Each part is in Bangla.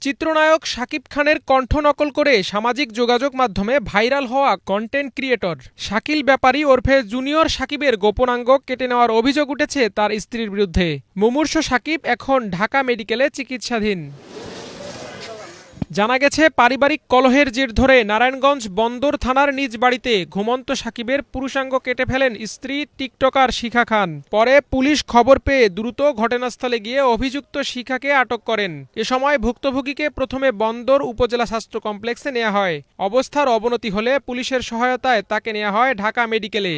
চিত্রনায়ক শাকিব খানের কণ্ঠ নকল করে সামাজিক যোগাযোগ মাধ্যমে ভাইরাল হওয়া কন্টেন্ট ক্রিয়েটর শাকিল ব্যাপারী ওরফে জুনিয়র সাকিবের গোপনাঙ্গ কেটে নেওয়ার অভিযোগ উঠেছে তার স্ত্রীর বিরুদ্ধে। মুমূর্ষ সাকিব এখন ঢাকা মেডিকেলে চিকিৎসাধীন। জানা গেছে, পারিবারিক কলহের জের ধরে নারায়ণগঞ্জ বন্দর থানার নিজ বাড়িতে ঘুমন্ত সাকিবের পুরুষাঙ্গ কেটে ফেলেন স্ত্রী টিকটকার শিখা খান। পরে পুলিশ খবর পেয়ে দ্রুত ঘটনাস্থলে গিয়ে অভিযুক্ত শিখাকে আটক করেন। এ সময় ভুক্তভোগীকে প্রথমে বন্দর উপজেলা স্বাস্থ্য কমপ্লেক্সে নেওয়া হয়। অবস্থার অবনতি হলে পুলিশের সহায়তায় তাকে নেওয়া হয় ঢাকা মেডিকেলে।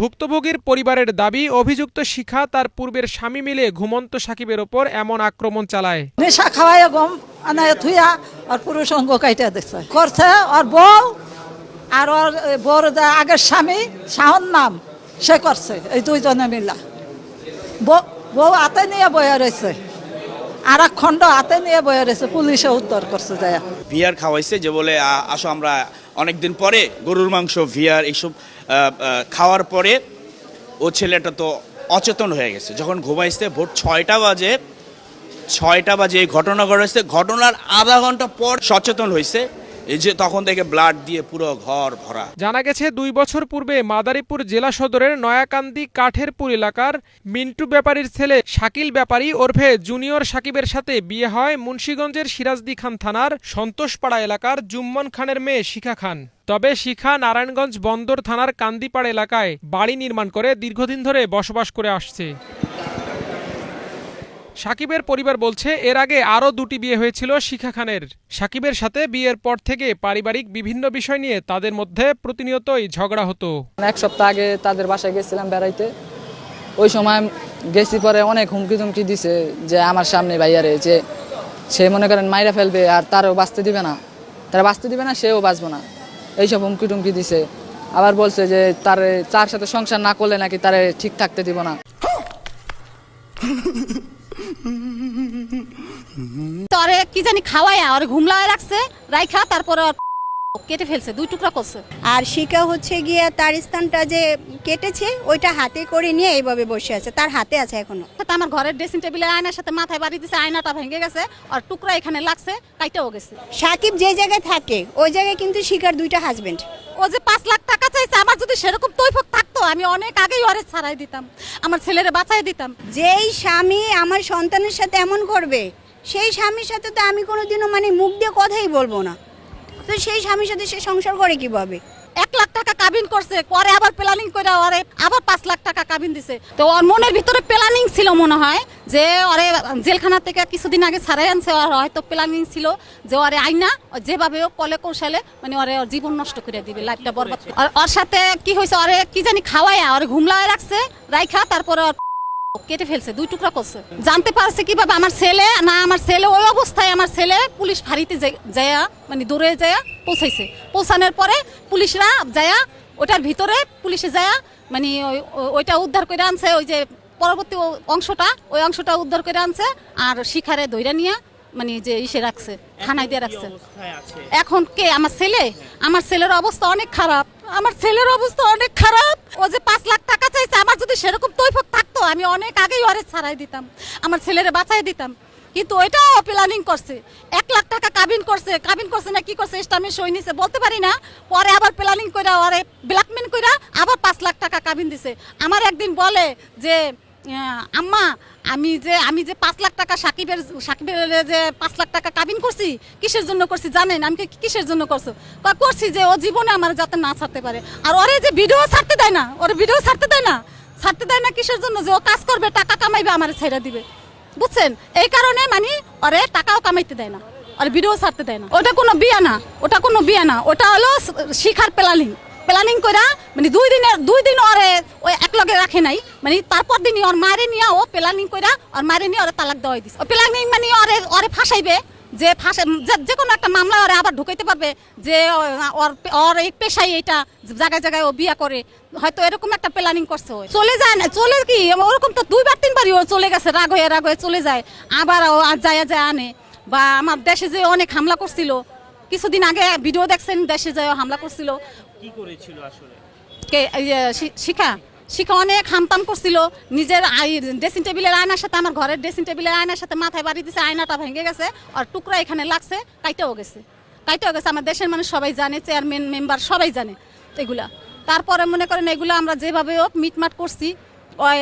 ভুক্তভোগীর পরিবারের দাবি, অভিযুক্ত শিখা তার পূর্বের স্বামী মিলে ঘুমন্ত সাকিবের ওপর এমন আক্রমণ চালায়। নেশা খাওয়ায় গম আনায় থুইয়া আর পুরুষ অঙ্গ কাইটা দেখছে। করছে আর বউ আর ওর বউর আগের স্বামী, শাহন নাম, সে করছে, এই দুইজনে মিলা। বউ হাতে নিয়ে বয়া রয়েছে আর এক খণ্ড হাতে নিয়ে বয়ে রয়েছে, পুলিশে উদ্ধার করছে যায়। ভিয়ার খাওয়াইছে যে বলে আসো আমরা অনেকদিন পরে গরুর মাংস, ভিয়ার এইসব খাওয়ার পরে ও ছেলেটা তো অচেতন হয়ে গেছে। যখন ঘুমাইছে ভোর ছয়টা বাজে ছয়টা বাজে এই ঘটনা ঘটেছে। ঘটনার আধা ঘণ্টা পর সচেতন হয়েছে এই যে তখন থেকে ব্লাড দিয়ে পুরো ঘর ভরা। জানা গেছে, দুই বছর পূর্বে মাদারীপুর জেলা সদরের নয়াকান্দি কাঠেরপুর এলাকার মিন্টু ব্যাপারীর ছেলে শাকিল ব্যাপারী ওরফে জুনিয়র সাকিবের সাথে বিয়ে হয় মুন্সীগঞ্জের সিরাজদি খান থানার সন্তোষপাড়া এলাকার জুম্মন খানের মেয়ে শিখা খান। তবে শিখা নারায়ণগঞ্জ বন্দর থানার কান্দিপাড়া এলাকায় বাড়ি নির্মাণ করে দীর্ঘদিন ধরে বসবাস করে আসছে। সাকিবের পরিবার বলছে এর আগে আরও দুটি বিয়ে হয়েছিল শিখা খানের। সাকিবের সাথে বিয়ের পর থেকে পারিবারিক বিভিন্ন বিষয় নিয়ে তাদের মধ্যে প্রতিনিয়তই ঝগড়া হতো। এক সপ্তাহ আগে তাদের বাসায় গেছিলাম বেড়াইতে। ওই সময় গেছি পরে অনেক হুমকি তুমকি দিছে যে আমার সামনে ভাইয়ারে যে সে মনে করেন মাইরা ফেলবে আর তারও বাঁচতে দিবে না। তারা বাঁচতে দিবে না সেও বাঁচবে না। এইসব হুমকি টুমকি দিছে। আবার বলছে যে তার তার সাথে সংসার না করলে নাকি তারে ঠিক থাকতে দিব না। তরে কি জানি খাওয়ায় আর ঘুমলায় রাখছে রাইখা তারপরে কেটে ফেলছে দুই টুকরা করছে। আর শিকা হচ্ছে গিয়ে তার স্থানটা যে কেটেছে ওইটা হাতে করে নিয়ে এইভাবে বসে আছে তার হাতে আছে এখনও। তো আমার ঘরের ড্রেসিং টেবিলে আয়নার সাথে মাথায় বাড়ি দিছে আয়নাটা ভেঙে গেছে আর টুকরা এখানে লাগছে কাইটাও গেছে। সাকিব যে জায়গায় থাকে ওই জায়গায় কিন্তু শিকার দুইটা হাজবেন্ড ও যে পাঁচ লাখ টাকা চাইছে, আমার যদি সেরকম তৈফক থাকতো, আমি অনেক আগেই ওরে ছাড়াই দিতাম, আমার ছেলেরে বাঁচাই দিতাম। যেই স্বামী আমার সন্তানের সাথে এমন করবে, সেই স্বামীর সাথে তো আমি কোনোদিনও মানে মুখ দিয়ে কথাই বলব না। তো সেই স্বামীর সাথে সে সংসার করে কীভাবে? এক লাখ টাকা কাবিন করছে পরে আবার প্ল্যানিং করে ওরে আবার পাঁচ লাখ টাকা কাবিন দিছে। তো ওর মনের ভিতরে প্ল্যানিং ছিল মনে হয় যে ওরে জেলখানা থেকে কিছুদিন আগে ছাড়াই আনছে ওর হয়তো প্ল্যানিং ছিল যে ওরে আইনা যেভাবে ও কলে কৌশলে মানে ওরে ওর জীবন নষ্ট করে দিবে লাইফটা বরবাদ ওর সাথে কি হয়েছে ওরে কি জানি খাওয়ায় ওরে ঘুমলায় রাখছে রাইখা তারপরে ওর কেটে ফেলছে দুই টুকরা করছে। জানতে পারছে কীভাবে আমার ছেলে না আমার ছেলে ওই অবস্থায় আমার ছেলে পুলিশ ফাঁড়িতে যায় মানে দূরে যায় পৌঁছাইছে। পৌঁছানোর পরে পুলিশরা যায় ওটার ভিতরে পুলিশে যায় মানে ওই- ওই- ওইটা উদ্ধার করে আনছে ওই যে পরবর্তী অংশটা ওই অংশটা উদ্ধার করে আনছে আর শিখারে ধৈরা নিয়ে মানে যে ইসে রাখছে থানায় দিয়ে রাখছে। এখন কে? আমার ছেলে? আমার ছেলের অবস্থা অনেক খারাপ। আমার ছেলের অবস্থা অনেক খারাপ। ও যে পাঁচ লাখ টাকা চাইছে, আমার যদি সেরকম তৈফক থাকতো, আমি অনেক আগেই ওরে ছাড়াই দিতাম, আমার ছেলেরে বাঁচাই দিতাম। কিন্তু ওইটাও প্ল্যানিং করছে। এক লাখ টাকা কাবিন করছে কাবিন করছে না, কি করছে ইসলামে সই নিছে, বলতে পারি না। পরে আবার প্ল্যানিং করে ওরে ব্ল্যাকমেন করে আবার পাঁচ লাখ টাকা কাবিন দিছে। আমার একদিন বলে যে আম্মা, আমি যে আমি যে পাঁচ লাখ টাকা সাকিবের সাকিবের যে পাঁচ লাখ টাকা কাবিন করছি, কিসের জন্য করছি জানেন? আমি কিসের জন্য করছ? করছি যে ও জীবনে আমার যাতে না ছাড়তে পারে। আর ওরে যে ভিডিও ছাড়তে দেয় না, ওর ভিডিও ছাড়তে দেয় না, ছাড়তে দেয় না কিসের জন্য? যে ও কাজ করবে, টাকা কামাইবে, আমার ছেড়ে দিবে। বুঝছেন? এই কারণে মানে ওরে টাকাও কামাইতে দেয় না, আর ভিডিও ছাড়তে দেয় না। ওটা কোনো বিয়া না, ওটা কোনো বিয়া না, ওটা হলো শিখার প্ল্যানিং প্ল্যানিং করা মানে দুই দিনের, দুই দিন ওরে ওই এক লগে রাখে নাই মানে তারপর দিনই ওর মারে নিয়ে ও প্ল্যানিং করা ওর মারে নিয়ে ওরে তালাক দেওয়াই দিছে প্ল্যানিং মানে ওরে ওরে ফাঁসাইবে, যে ফাঁসে, যে- কোনো একটা মামলা ওরে আবার ঢুকাইতে পারবে, যে ওর ওর এই পেশাই এটা জায়গায় জায়গায় ও বিয়া করে, হয়তো এরকম একটা প্ল্যানিং করছে। চলে যায় না, চলে কি, ওরকম তো দুইবার তিনবারই ও চলে গেছে, রাগ হয়ে রাগ হয়ে চলে যায়, আবার ও আর যায় যায় আনে বা আমার দেশে যে অনেক হামলা করছিল, কিছুদিন আগে ভিডিও দেখছেন, দেশে যায় হামলা করছিল কি করেছিল আসলে? শিখা শিখা অনেক হামতাম করছিল। নিজের ড্রেসিং টেবিলের আয়নার সাথে, আমার ঘরের ড্রেসিং টেবিলের আয়নার সাথে মাথায় বাড়ি দিছে, আয়নাটা ভেঙে গেছে, আর টুকরা এখানে লাগছে, কাইটেও গেছে। কাইটেও গেছে, আমার দেশের মানুষ সবাই জানে চেয়ারম্যান মেম্বার সবাই জানে এগুলা। তারপরে মনে করেন এগুলো আমরা যেভাবে হোক মিটমাট করছি, ওই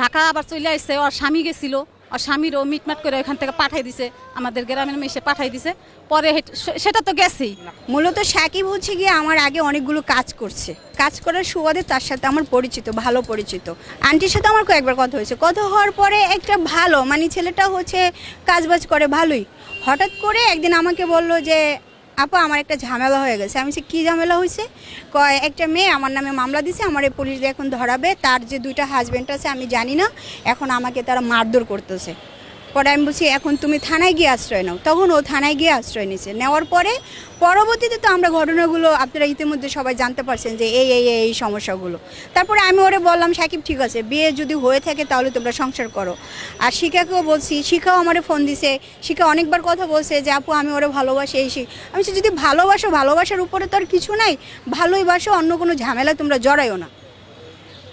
ঢাকা আবার চলে আসছে ওর স্বামী গেছিল আর স্বামীরও মিটমাট করে ওখান থেকে পাঠাই দিছে, আমাদের গ্রামের মেশে পাঠাই দিছে। পরে সেটা তো গেছেই। মূলত সাকিব হচ্ছে গিয়ে আমার আগে অনেকগুলো কাজ করছে। কাজ করার সুবাদে তার সাথে আমার পরিচিত, ভালো পরিচিত। আন্টির সাথে আমার কয়েকবার কথা হয়েছে। কথা হওয়ার পরে একটা ভালো মানে ছেলেটা হচ্ছে কাজবাজ করে ভালোই। হঠাৎ করে একদিন আমাকে বলল যে আপা, আমার একটা ঝামেলা হয়ে গেছে। আমি সে কী ঝামেলা হয়েছে? কয়, একটা মেয়ে আমার নামে মামলা দিছে, আমার এই পুলিশ এখন ধরাবে। তার যে দুইটা হাজব্যান্ড আছে, আমি জানি না। এখন আমাকে তারা মারধর করতেছে। পরে আমি বলছি, এখন তুমি থানায় গিয়ে আশ্রয় নাও। তখন ও থানায় গিয়ে আশ্রয় নিছে নেওয়ার পরে পরবর্তীতে তো আমরা ঘটনাগুলো আপনারা ইতিমধ্যে সবাই জানতে পারছেন যে এই এই এই সমস্যাগুলো। তারপরে আমি ওরে বললাম, সাকিব, ঠিক আছে, বিয়ে যদি হয়ে থাকে তাহলে তোমরা সংসার করো। আর শিখাকেও বলছি শিখাও আমারে ফোন দিছে। শিখা অনেকবার কথা বলছে যে, আপু, আমি ওরে ভালোবাসি, এই শিখ আমি যদি ভালোবাসো, ভালোবাসার উপরে তো আর কিছু নাই। ভালোই বাসো, অন্য কোনো ঝামেলা তোমরা জড়াইও না।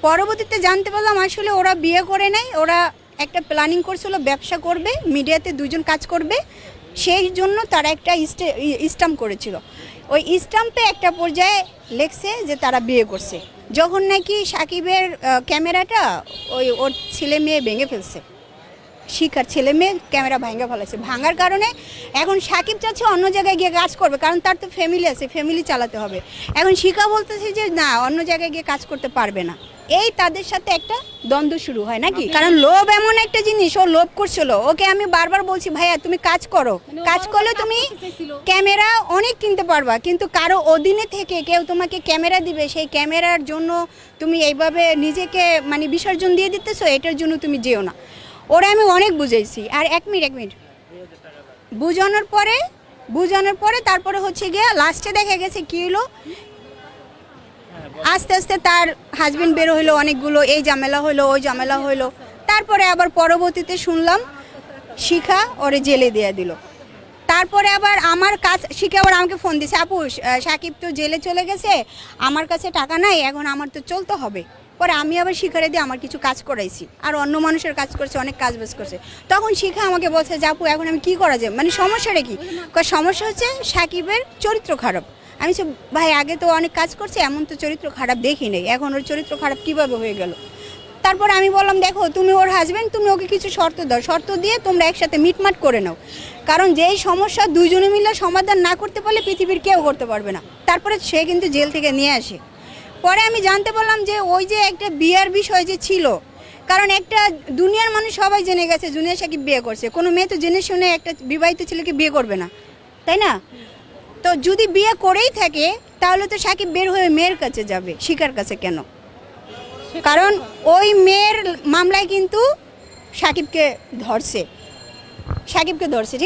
পরবর্তীতে জানতে পারলাম, আসলে ওরা বিয়ে করে নাই, ওরা একটা প্ল্যানিং করছিল, ব্যবসা করবে মিডিয়াতে দুজন কাজ করবে, সেই জন্য তারা একটা স্টাম্প করেছিল। ওই স্টাম্পে একটা পর্যায়ে লেখছে যে তারা বিয়ে করছে। যখন নাকি সাকিবের ক্যামেরাটা ওই ওর ছেলে মেয়ে ভেঙে ফেলছে। শিখার ছেলে মেয়ে ক্যামেরা ভাঙা ফেলেছে। ভাঙার কারণে এখন সাকিব চাচ্ছে অন্য জায়গায় গিয়ে কাজ করবে, কারণ তার তো ফ্যামিলি আছে ফ্যামিলি চালাতে হবে। এখন শিখা বলতেছে যে না, অন্য জায়গায় গিয়ে কাজ করতে পারবে না। এই তাদের সাথে একটা দ্বন্দ্ব শুরু হয় নাকি? কারণ লোভ এমন একটা জিনিস ও লোভ করছিল। ওকে আমি বারবার বলছি ভাইয়া তুমি কাজ করো। কাজ করলে তুমি ক্যামেরা অনেক কিনতে পারবা কিন্তু কারও অধীনে থেকে কেউ তোমাকে ক্যামেরা দিবে সেই ক্যামেরার জন্য তুমি এইভাবে নিজেকে মানে বিসর্জন দিয়ে দিতেছো এটার জন্য তুমি যেও না। ওরা আমি অনেক বুঝাইছি। আর এক মিনিট এক মিনিট। বুঝানোর পরে বুঝানোর পরে তারপরে হচ্ছে গিয়ে লাস্টে দেখা গেছে কি হলো আস্তে আস্তে তার হাজবেন্ড বের হইল, অনেকগুলো এই ঝামেলা হইল, ওই ঝামেলা হইল। তারপরে আবার পরবর্তীতে শুনলাম, শিখা ওরে জেলে দিয়ে দিল। তারপরে আবার আমার কাজ শিখে আবার আমাকে ফোন দিছে, আপু সাকিব তো জেলে চলে গেছে, আমার কাছে টাকা নাই, এখন আমার তো চলতে হবে। পরে আমি আবার শিখারে দিয়ে আমার কিছু কাজ করাইছি, আর অন্য মানুষের কাজ করছে, অনেক কাজ বাজ করছে। তখন শিখা আমাকে বলছে যে, আপু, এখন আমি কি করা যায়? মানে সমস্যাটা কি? সমস্যা হচ্ছে সাকিবের চরিত্র খারাপ। আমি সব, ভাই, আগে তো অনেক কাজ করছে, এমন তো চরিত্র খারাপ দেখি নেই। এখন ওর চরিত্র খারাপ কীভাবে হয়ে গেল? তারপর আমি বললাম, দেখো, তুমি ওর হাজবেন্ড তুমি ওকে কিছু শর্ত দাও। শর্ত দিয়ে তোমরা একসাথে মিটমাট করে নাও। কারণ যেই সমস্যা দুইজনে মিলে সমাধান না করতে পারলে পৃথিবীর কেউ করতে পারবে না। তারপরে সে কিন্তু জেল থেকে নিয়ে আসে। পরে আমি জানতে পারলাম যে ওই যে একটা বিয়ার বিষয় যে ছিল, কারণ একটা দুনিয়ার মানুষ সবাই জেনে গেছে জুনিয়র সাকিব বিয়ে করছে। কোনো মেয়ে তো জেনে শুনে একটা বিবাহিত ছেলেকে বিয়ে করবে না। তাই না? তো যদি বিয়ে করেই থাকে তাহলে তো সাকিব বের হয়ে মেয়ের কাছে যাবে। শিকার কাছে কেন? কারণ ওই মেয়ের মামলায় কিন্তু সাকিবকে ধরছে। সাকিবকে ধরছে ঠিক আছে?